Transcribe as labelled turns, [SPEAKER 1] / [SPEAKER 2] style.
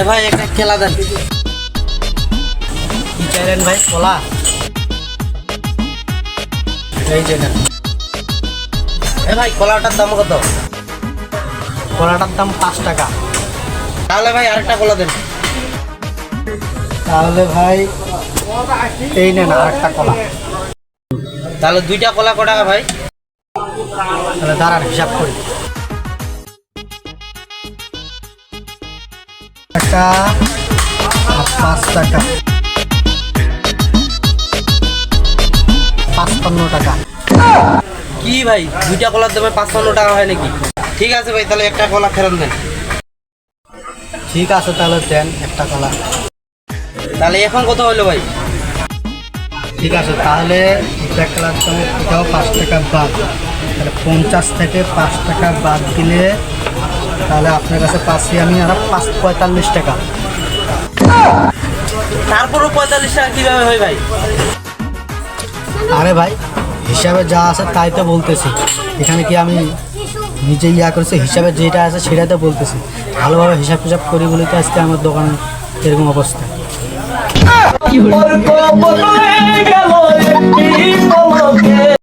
[SPEAKER 1] এ ভাই একটা খেলা দেন
[SPEAKER 2] কি চাইলেন ভাই? কলা? এই যে।
[SPEAKER 1] এ ভাই কলাটার দাম কত?
[SPEAKER 2] কলাটার দাম পাঁচ টাকা।
[SPEAKER 1] তাহলে ভাই আরেকটা কলা দেন।
[SPEAKER 2] তাহলে ভাই এই নেন আর একটা কলা।
[SPEAKER 1] তাহলে দুইটা কলা ক টাকা ভাই?
[SPEAKER 2] তাহলে দাঁড়ান হিসাব করি। টাকা আর পাঁচ টাকা। পাঁচপান্ন টাকা।
[SPEAKER 1] কি ভাই? দুইটা কলার দামে পাঁচপান্ন টাকা হয় নাকি? ঠিক আছে ভাই তাহলে একটা কলা ফেরত দেন।
[SPEAKER 2] ঠিক আছে তাহলে দেন একটা কলা।
[SPEAKER 1] তাহলে এখন কত হলো ভাই?
[SPEAKER 2] ঠিক আছে তাহলে দুটা কলার দামে এটাও পাঁচ টাকা বাদ। তাহলে পঞ্চাশ থেকে পাঁচ টাকা বাদ দিলে তাহলে আপনার কাছে পাচ্ছি আমি আর পাঁচ পঁয়তাল্লিশ টাকা।
[SPEAKER 1] তারপরও পঁয়তাল্লিশ টাকা কীভাবে হয় ভাই?
[SPEAKER 2] আরে ভাই হিসাবে যা আছে তাই তো বলতেছি। এখানে কি আমি নিজে ইয়া করেছি? হিসাবে যেটা আছে সেটাই তো বলতেছি। ভালোভাবে হিসাব টিসাব করি বলে তো আজকে আমার দোকানে এরকম অবস্থা।